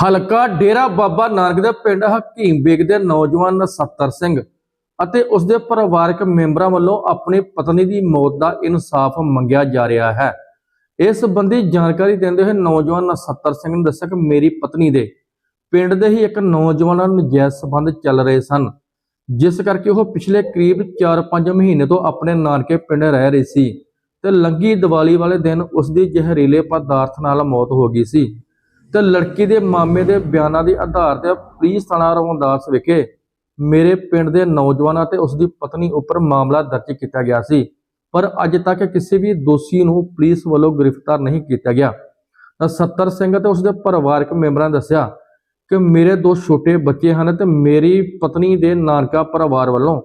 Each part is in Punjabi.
ਹਲਕਾ ਡੇਰਾ ਬਾਬਾ ਨਾਨਕ ਦੇ ਪਿੰਡ ਹਕੀਮ ਬੇਗ ਦੇ ਨੌਜਵਾਨ ਨਸੱਤਰ ਸਿੰਘ ਅਤੇ ਉਸ ਦੇ ਪਰਿਵਾਰਕ ਮੈਂਬਰਾਂ ਵੱਲੋਂ ਆਪਣੀ ਪਤਨੀ ਦੀ ਮੌਤ ਦਾ ਇਨਸਾਫ ਮੰਗਿਆ ਜਾ ਰਿਹਾ ਹੈ। ਇਸ ਸੰਬੰਧੀ ਜਾਣਕਾਰੀ ਦਿੰਦੇ ਹੋਏ ਨੌਜਵਾਨ ਨਸੱਤਰ ਸਿੰਘ ਨੇ ਦੱਸਿਆ ਕਿ ਮੇਰੀ ਪਤਨੀ ਦੇ ਪਿੰਡ ਦੇ ਹੀ ਇੱਕ ਨੌਜਵਾਨ ਨਾਲ ਨਜਾਇਜ਼ ਸੰਬੰਧ ਚੱਲ ਰਹੇ ਸਨ, ਜਿਸ ਕਰਕੇ ਉਹ ਪਿਛਲੇ ਕਰੀਬ 4-5 ਮਹੀਨੇ ਤੋਂ ਆਪਣੇ ਨਾਨਕੇ ਪਿੰਡ ਰਹਿ ਰਹੀ ਸੀ ਤੇ ਲੰਗੀ ਦੀਵਾਲੀ ਵਾਲੇ ਦਿਨ ਉਸ ਦੀ ਜ਼ਹਿਰੀਲੇ ਪਦਾਰਥ ਨਾਲ ਮੌਤ ਹੋ ਗਈ ਸੀ। ਤੇ ਲੜਕੀ ਦੇ ਮਾਮੇ ਦੇ ਬਿਆਨਾਂ ਦੇ ਆਧਾਰ ਤੇ ਪੁਲਿਸ ਥਾਣਾ ਰਮਦਾਸ ਵਿਖੇ ਮੇਰੇ ਪਿੰਡ ਦੇ ਨੌਜਵਾਨਾਂ ਤੇ ਉਸ ਦੀ ਪਤਨੀ ਉੱਪਰ ਮਾਮਲਾ ਦਰਜ ਕੀਤਾ ਗਿਆ ਸੀ। ਪਰ ਅੱਜ ਤੱਕ ਕਿਸੇ ਵੀ ਦੋਸ਼ੀ ਨੂੰ ਪੁਲਿਸ ਵੱਲੋਂ ਗ੍ਰਿਫਤਾਰ ਨਹੀਂ ਕੀਤਾ ਗਿਆ। ਤਾਂ ਸੱਤਰ ਸਿੰਘ ਤੇ ਉਸ ਦੇ ਪਰਿਵਾਰਕ ਮੈਂਬਰਾਂ ਨੇ ਦੱਸਿਆ ਕਿ ਮੇਰੇ ਦੋ ਛੋਟੇ ਬੱਚੇ ਹਨ ਤੇ ਮੇਰੀ ਪਤਨੀ ਦੇ ਨਾਨਕਾ ਪਰਿਵਾਰ ਵੱਲੋਂ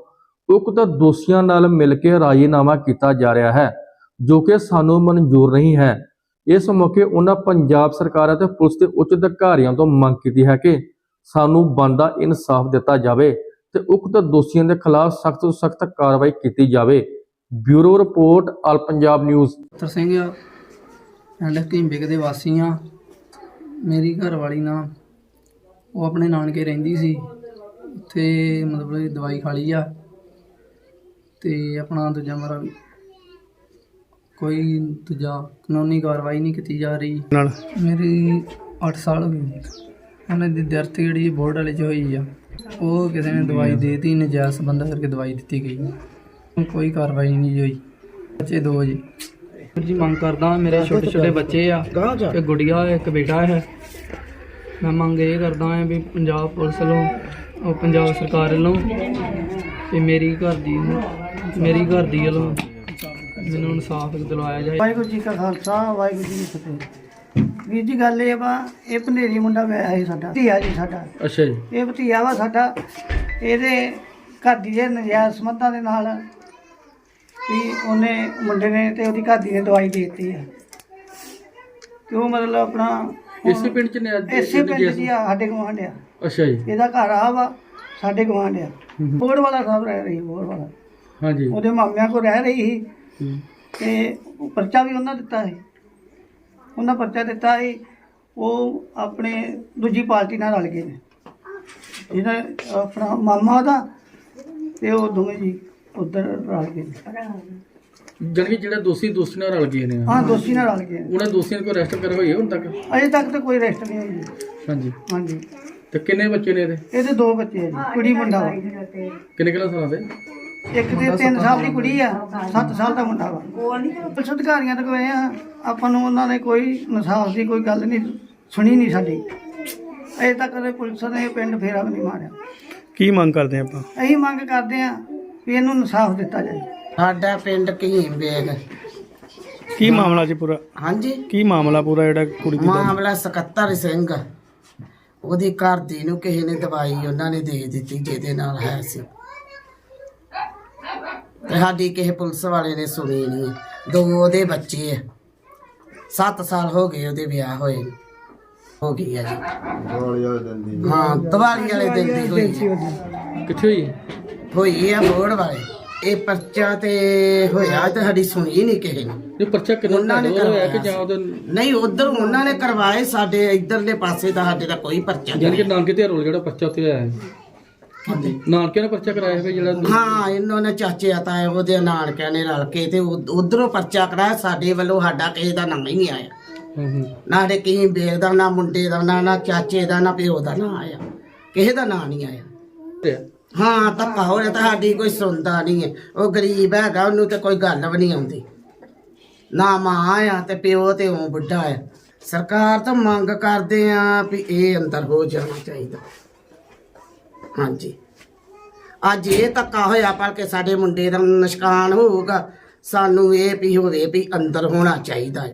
ਉਕਤ ਦੋਸ਼ੀਆਂ ਨਾਲ ਮਿਲ ਕੇ ਰਾਜੀਨਾਮਾ ਕੀਤਾ ਜਾ ਰਿਹਾ ਹੈ, ਜੋ ਕਿ ਸਾਨੂੰ ਮਨਜ਼ੂਰ ਨਹੀਂ ਹੈ। ਇਸ ਮੌਕੇ ਉਹਨਾਂ ਪੰਜਾਬ ਸਰਕਾਰ ਅਤੇ ਪੁਲਿਸ ਦੇ ਉੱਚ ਅਧਿਕਾਰੀਆਂ ਤੋਂ ਮੰਗ ਕੀਤੀ ਹੈ ਕਿ ਸਾਨੂੰ ਬਣਦਾ ਇਨਸਾਫ ਦਿੱਤਾ ਜਾਵੇ ਤੇ ਉਕਤ ਦੋਸ਼ੀਆਂ ਦੇ ਖਿਲਾਫ ਸਖਤ ਤੋਂ ਸਖਤ ਕਾਰਵਾਈ ਕੀਤੀ ਜਾਵੇ। Bureau report, all Punjab news. ਪੁੱਤਰ ਸਿੰਘ ਪਿੰਡ ਹਕੀਮਬੇਗ ਦੇ ਵਾਸੀ ਆ ਮੇਰੀ ਘਰ ਵਾਲੀ ਨਾ, ਉਹ ਆਪਣੇ ਨਾਨਕੇ ਰਹਿੰਦੀ ਸੀ। ਉੱਥੇ ਮਤਲਬ ਦਵਾਈ ਖਾ ਲਈ ਆ ਤੇ ਆਪਣਾ ਦੂਜਾ ਮਰਾ ਕੋਈ ਦੂਜਾ ਕਾਨੂੰਨੀ ਕਾਰਵਾਈ ਨਹੀਂ ਕੀਤੀ ਜਾ ਰਹੀ। ਨਾਲ? ਮੇਰੀ 8 ਸਾਲ ਹੋ ਗਏ। ਉਹਨਾਂ ਦੀ ਦਰਦ ਜਿਹੜੀ ਬੋਰਡ ਵਾਲੇ ਚ ਹੋਈ ਆ। ਉਹ ਕਿਸੇ ਨੇ ਦਵਾਈ ਦੇਤੀ ਨਜਾਇਜ਼ ਸੰਬੰਧ ਕਰਕੇ ਦਵਾਈ ਦਿੱਤੀ ਗਈ। ਕੋਈ ਕਾਰਵਾਈ ਨਹੀਂ ਹੋਈ। ਬੱਚੇ ਦੋ ਜੀ। ਜੀ ਮੰਗ ਕਰਦਾ ਮੇਰੇ ਛੋਟੇ ਛੋਟੇ ਬੱਚੇ ਆ ਇੱਕ ਗੁੜੀਆ ਇੱਕ ਬੇਟਾ ਹੈ। ਮੈਂ ਮੰਗ ਇਹ ਕਰਦਾ ਹਾਂ ਵੀ ਪੰਜਾਬ ਪੁਲਿਸ ਵੱਲੋਂ ਉਹ ਪੰਜਾਬ ਸਰਕਾਰ ਵੱਲੋਂ ਤੇ ਮੇਰੀ ਘਰ ਦੀ ਮੇਰੀ ਘਰ ਦੀ ਵੱਲੋਂ ਮੈਨੂੰ ਇਨਸਾਫ ਦਿਲਵਾਇਆ ਜਾਏ। ਵਾਹਿਗੁਰੂ ਜੀ ਕਾ ਖਾਲਸਾ ਵਾਹਿਗੁਰੂ ਜੀ ਕੀ ਫਤਿਹ। ਵੀਰ ਜੀ ਗੱਲ ਇਹ ਵਾ ਇਹ ਭਨੇਰੀ ਮੁੰਡਾ ਵਿਆਹਿਆ ਸੀ ਸਾਡਾ ਧੀਆ ਜੀ ਸਾਡਾ। ਅੱਛਾ ਜੀ। ਇਹ ਭਤੀਆ ਵਾ ਸਾਡਾ ਇਹਦੇ ਘਰ ਦੀ ਦੇ ਨਜਾਇਜ਼ ਸੰਬੰਧਾਂ ਦੇ ਨਾਲ ਵੀ ਉਹਨੇ ਮੁੰਡੇ ਨੇ ਤੇ ਉਹਦੀ ਘਰ ਦੀ ਨੇ ਦਵਾਈ ਦੇ ਦਿੱਤੀ ਹੈ ਤੇ ਉਹ ਮਤਲਬ ਆਪਣਾ ਇਸੇ ਪਿੰਡ ਚ ਨੇ ਅੱਜ ਇਸੇ ਪਿੰਡ ਦੀ ਆ ਸਾਡੇ ਗਵਾਂਢ ਆ। ਅੱਛਾ ਜੀ। ਇਹਦਾ ਘਰ ਆ ਵਾ ਸਾਡੇ ਗਵਾਂਢ ਆ। ਬੋੜ ਵਾਲਾ ਸਾਹਿਬ ਰਹਿ ਰਹੀ ਬੋੜ ਵਾਲਾ। ਹਾਂਜੀ। ਉਹਦੇ ਮਾਮਿਆਂ ਕੋਲ ਰਹਿ ਰਹੀ ਸੀ। ਹੂੰ। ਤੇ ਉਹ ਪਰਚਾ ਵੀ ਉਹਨਾਂ ਦਿੱਤਾ ਸੀ। ਉਹਨਾਂ ਪਰਚਾ ਦਿੱਤਾ ਸੀ ਉਹ ਆਪਣੇ ਦੂਜੀ ਪਾਰਟੀ ਨਾਲ ਰਲ ਗਏ ਨੇ। ਆਪਣਾ ਮਾਮਾ ਉਹਦਾ ਤੇ ਉਹ ਦੋਵੇਂ ਜੀ ਉਧਰ ਰਲ ਗਏ ਨੇ। ਜਾਣੀ ਕਿ ਜਿਹੜੇ ਦੋਸ਼ੀ ਦੋਸਤੀ ਨਾਲ ਰਲ ਗਏ ਨੇ। ਹਾਂ ਦੋਸ਼ੀ ਨਾਲ ਰਲ ਗਏ ਨੇ। ਉਹਨਾਂ ਦੋਸ਼ੀਆਂ ਨੂੰ ਕੋਈ ਅਰੈਸਟ ਕਰ ਹੋਈ ਹੈ ਹੁਣ ਤੱਕ? ਅਜੇ ਤੱਕ ਤਾਂ ਕੋਈ ਰੈਸਟ ਨਹੀਂ ਹੋਈ ਹਾਂਜੀ। ਹਾਂਜੀ। ਤੇ ਕਿੰਨੇ ਬੱਚੇ ਨੇ ਇਹਦੇ? ਇਹਦੇ ਦੋ ਬੱਚੇ ਆ ਜੀ ਕੁੜੀ ਮੁੰਡਾ ਵਾ। ਕਿੰਨੇ ਕਿੰਨੇ ਸਾਲਾਂ ਦੇ ਇੱਕ ਦੇ 3 ਸਾਲ ਦੀ ਕੁੜੀ ਆ 7 ਸਾਲ ਦਾ ਮੁੰਡਾ ਵਾ। ਪੁਲਿਸ ਅਧਿਕਾਰੀਆਂ ਤੋਂ ਗਏ ਆ ਆਪਾਂ ਨੂੰ ਉਹਨਾਂ ਨੇ ਕੋਈ ਇਨਸਾਫ ਦੀ ਕੋਈ ਗੱਲ ਨਹੀਂ ਸੁਣੀ ਨਹੀਂ ਸਾਡੀ। ਅਜੇ ਤੱਕ ਦੇ ਪੁਲਿਸ ਨੇ ਪਿੰਡ ਫੇਰਾ ਵੀ ਨਹੀਂ ਮਾਰਿਆ। ਕੀ ਮੰਗ ਕਰਦੇ ਆਪਾਂ? ਅਸੀਂ ਮੰਗ ਕਰਦੇ ਆ ਵੀ ਇਹਨੂੰ ਇਨਸਾਫ ਦਿੱਤਾ ਜਾਏ। ਸਾਡਾ ਪਿੰਡ ਕੀਮ ਬੇਗ। ਕੀ ਮਾਮਲਾ ਜੀ ਪੂਰਾ? ਹਾਂਜੀ? ਕੀ ਮਾਮਲਾ ਪੂਰਾ ਜਿਹੜਾ ਕੁੜੀ ਦੀ ਮਾਮਲਾ 77 ਸਿੰਘ। ਉਹਦੀ ਘਰ ਦੀ ਨੂੰ ਕਿਸੇ ਨੇ ਦਵਾਈ ਉਹਨਾਂ ਨੇ ਦੇ ਦਿੱਤੀ ਜਿਹਦੇ ਨਾਲ ਹੈ ਸੀ। ਸਾਡੀ ਕਿਸੇ ਪੁਲਿਸ ਵਾਲੇ ਨੇ ਸੁਣੀ ਨਹੀਂ ਦੋ ਉਹਦੇ ਬੱਚੇ ਆ। 7 ਸਾਲ ਹੋ ਗਏ ਉਹਦੇ ਵਿਆਹ ਹੋਏ ਨੂੰ। ਹੋ ਗਈ ਆ ਜੀ। ਹਾਂ ਦੀਵਾਲੀ ਵਾਲੇ ਦਿਨ ਦੀ ਹੋਈ ਜੀ। ਕਿੱਥੇ ਹੋਈ? ਹੋਈ ਆ ਬੋੜ ਵਾਲੇ। ਇਹ ਪਰਚਾ ਤੇ ਹੋਇਆ ਤੇ ਸਾਡੀ ਸੁਣੀ ਨਹੀਂ ਕਿਸੇ ਨੇ। ਪਰਚਾ ਉਹਨਾਂ ਨੇ ਹੋਇਆ ਕਿ ਜਾਂ ਉਹਦੇ ਨਹੀਂ ਉਧਰ ਉਹਨਾਂ ਨੇ ਕਰਵਾਏ ਸਾਡੇ ਇਧਰਲੇ ਪਾਸੇ ਦਾ ਸਾਡੇ ਦਾ ਕੋਈ ਪਰਚਾ ਜਾਣੀ ਕਿ ਨਹੀਂ। ਨਾਨਕੇ ਤੇ ਰੋਲ ਜਿਹੜਾ ਪਰਚਾ ਉੱਤੇ ਹੋਇਆ ਹੈ। ਨਾਨਕੇ ਨੇ ਪਰਚਾ ਕਰਾਇਆ ਹੈ ਜਿਹੜਾ ਹਾਂ ਇਹਨਾਂ ਨੇ ਚਾਚੇ ਆਤਾ ਹੈ ਉਹਦੇ ਨਾਨਕਿਆਂ ਨੇ ਰਲ ਕੇ ਤੇ ਉਧਰੋਂ ਪਰਚਾ ਕਰਾਇਆ ਸਾਡੇ ਵੱਲੋਂ ਸਾਡਾ ਕਿਸੇ ਦਾ ਨਾਂ ਹੀ ਨਹੀਂ ਆਇਆ। ਹੂੰ ਹੂੰ। ਨਾ ਦੇ ਬੇਗ ਦਾ ਨਾ ਮੁੰਡੇ ਦਾ ਨਾ ਨਾ ਚਾਚੇ ਦਾ ਨਾ ਪਿਓ ਦਾ ਨਾਂ ਆਇਆ। ਕਿਸੇ ਦਾ ਨਾਂ ਨਹੀਂ ਆਇਆ। ਤੇ ਹਾਂ ਧੱਕਾ ਹੋ ਰਿਹਾ ਤਾਂ ਸਾਡੀ ਕੋਈ ਸੁਣਦਾ ਨਹੀਂ ਹੈ। ਉਹ ਗਰੀਬ ਹੈਗਾ ਉਹਨੂੰ ਤੇ ਕੋਈ ਗੱਲ ਵੀ ਨਹੀਂ ਆਉਂਦੀ। ਨਾ ਮਾਂ ਆ ਤੇ ਪਿਓ ਤੇ ਉਹ ਬੁੱਢਾ ਆ। ਸਰਕਾਰ ਤੋਂ ਮੰਗ ਕਰਦੇ ਆ ਵੀ ਇਹ ਅੰਦਰ ਹੋ ਜਾਣਾ ਚਾਹੀਦਾ। ਹਾਂਜੀ। ਅੱਜ ਇਹ ਧੱਕਾ ਹੋਇਆ ਪਰ ਕਿ ਸਾਡੇ ਮੁੰਡੇ ਦਾ ਨੁਕਸਾਨ ਹੋਊਗਾ, ਸਾਨੂੰ ਇਹ ਵੀ ਹੋਵੇ ਵੀ ਅੰਦਰ ਹੋਣਾ ਚਾਹੀਦਾ